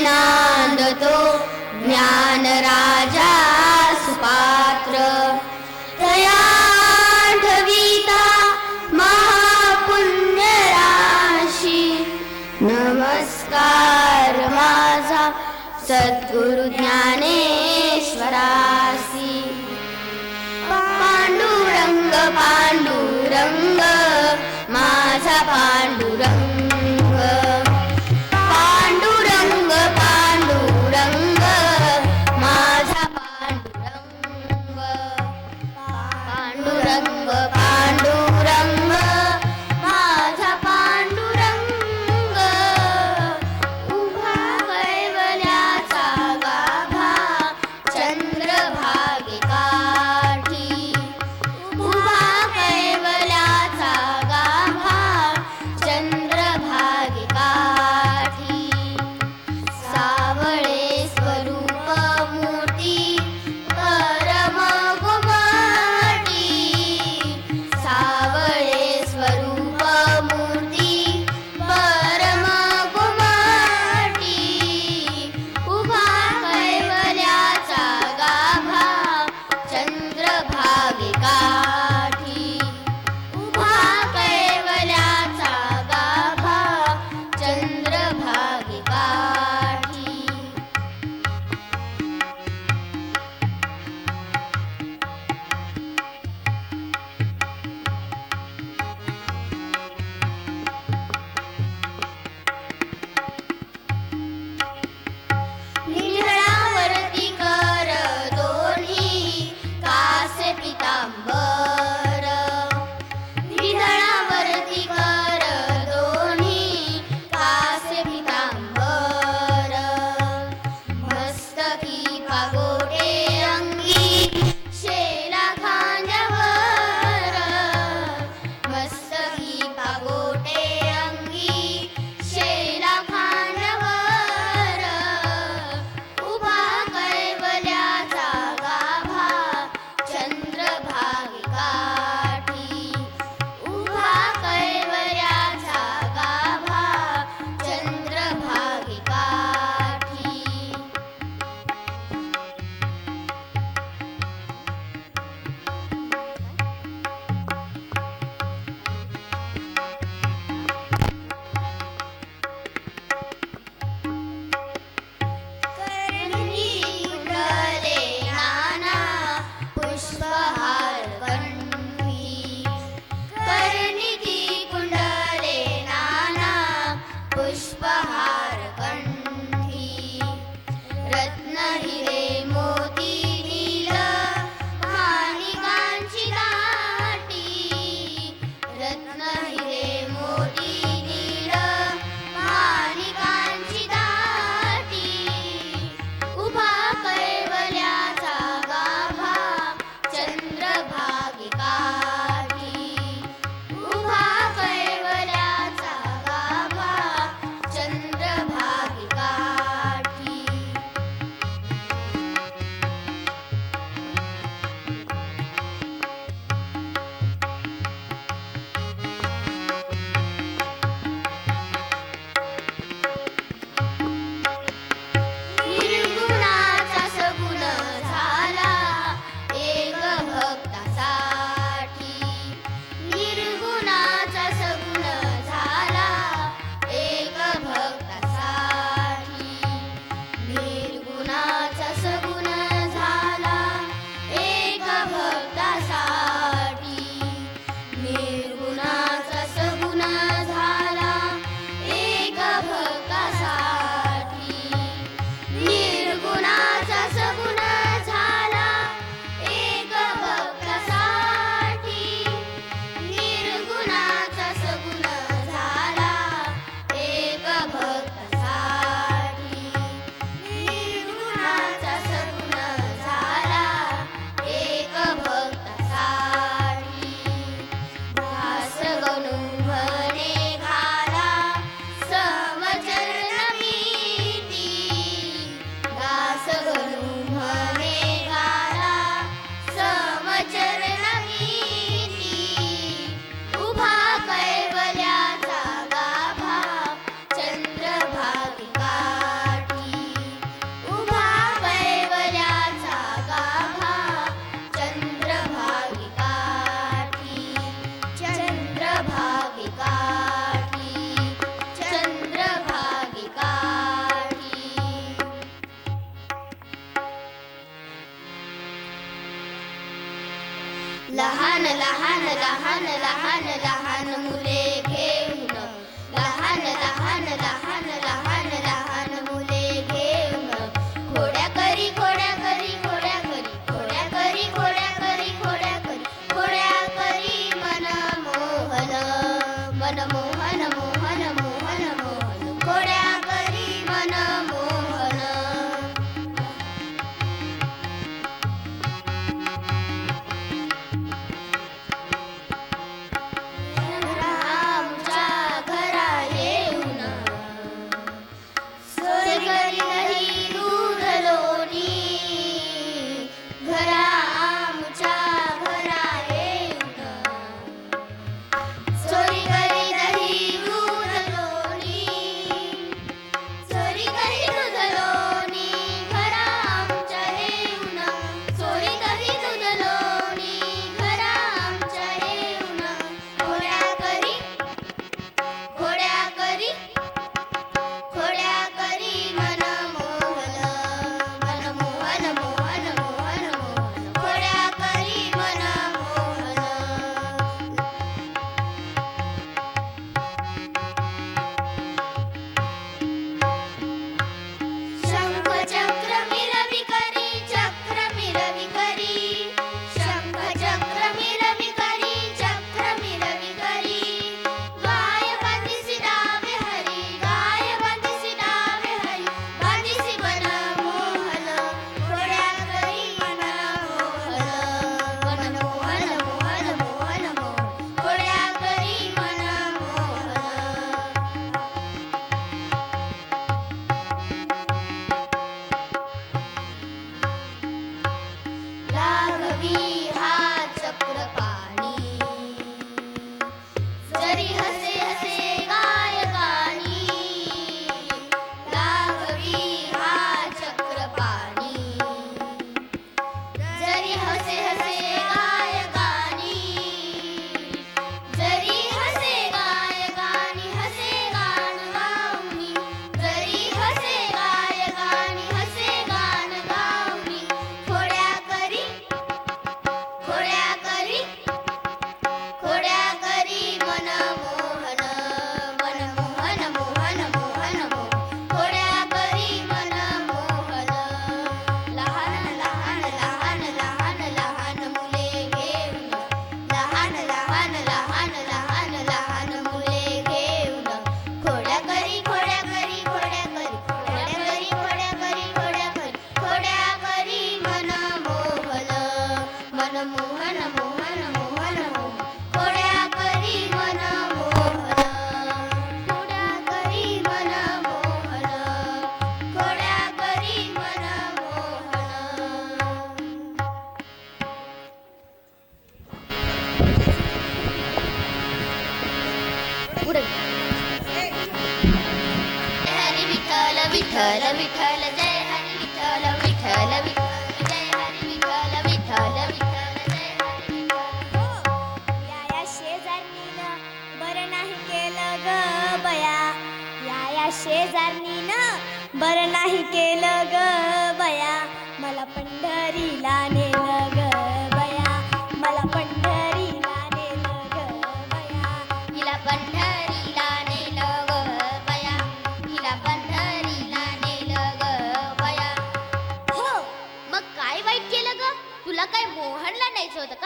नांदतो ज्ञान राजा सुपात्र। तया ठविता महापुण्य राशी नमस्कार माझा सद्गुरु ज्ञानेश्वरासी। पांडुरंग पांडुरंग माझा पांडुरंग पांडुरंग मोटी पुढे. हरी नाही केलं या या शेजारणीनं बरं नाही केलं ग बया. मला पंढर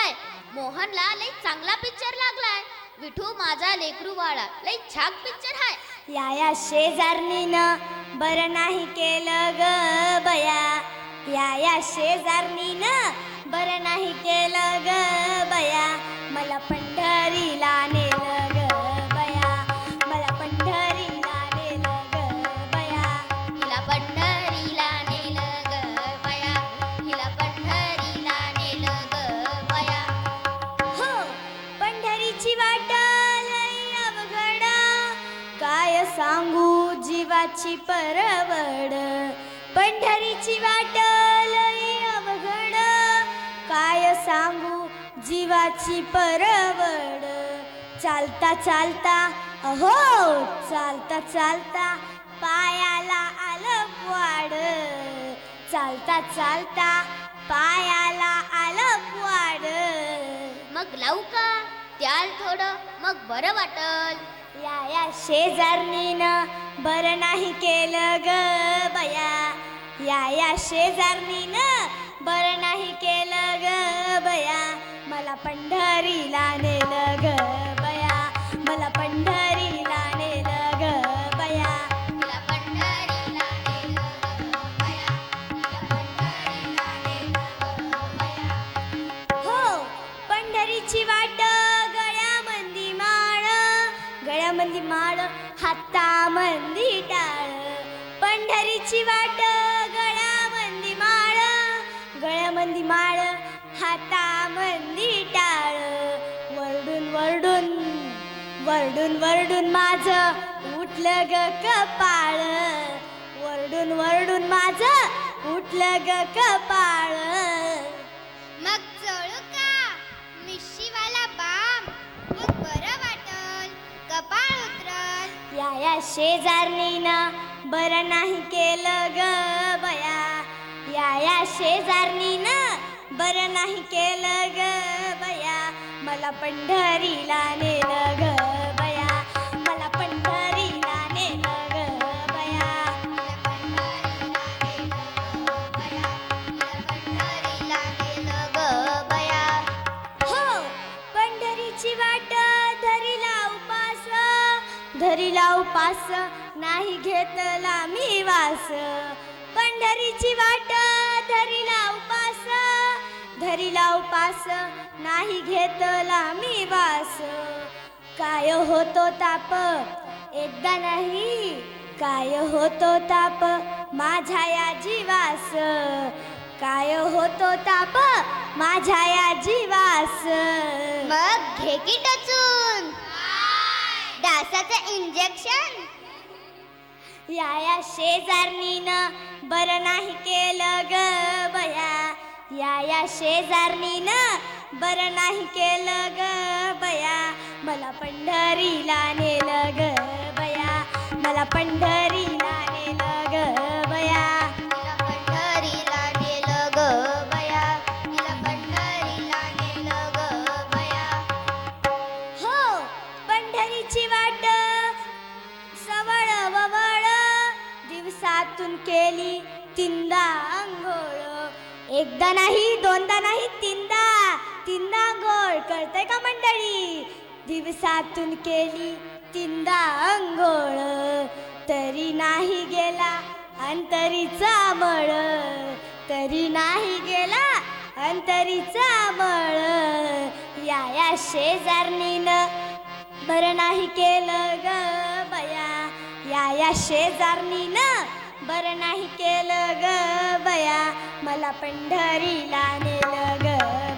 काय मोहनला लई चांगला पिक्चर लागलाय. विठू माझा लेकरू वाळा लई छाक पिक्चर हाय या या शेजारणीनं बरं नाही केलं ग बया. या या शेजारणीनं बरं नाही केलं ग बया. मला पंढरीला ने सांगू जीवाची परवड. पंढरीची वाट अवघड. काय सांगू जीवाची परवड. चालता चालता अहो चालता चालता पायाला आलं वाड. चालता चालता पायाला आलं वाड. मग लावू का? त्याल थोडं मग बरं वाटल. या या शेजारणीनं बरं नाही केलं ग बया. या या शेजारणीनं बरं नाही केलं ग बया. मला पंढरीला नेलं ग बया. मला पंढरी मंदी माळ हातामंदी टाळ. पंढरीची वाट गळ्यामंदी माळ. गळ्यामंदी माळ हातामंदी टाळ. वरडून वरडून वरडून वरडून माझं उठलं ग कपाळ. वरडून वरडून माझं उठलं ग कपाळ. शेजारणीना बरं नाही केलं ग बया. या या शेजारणीनं बरं नाही केलं ग बया. मला पंढरीला नेलं ग. उपास नाही घेतला मी वास. पंढरीची वाट धरीला उपास. धरीला उपास. नाही घेतला मी वास. काय होतो ताप? एकदा नाही. काय होतो ताप? माझ्या या जीवास. काय होतो ताप? माझ्या या जीवास. मग घे की डासाचं इंजेक्शन या या शेजारणीनं बरं नाही केलं ग बया. या या शेजारणीनं बरं नाही केलं ग बया. मला पंढरीला नेलं ग बया. मला पंढरीला एकदा नाही दोनदा नाही तीनदा. तीनदा अंघोळ. कळतंय का मंडळी? दिवसातून केली तीनदा अंघोळ. तरी नाही गेला अंतरीचा मळ. तरी नाही गेला अंतरीचा मळ. या या शेजारणीनं बरं नाही केलं ग बया. या या शेजारणीनं बरं नाही केलं ग बया. मला पंढरीला नेलं ग.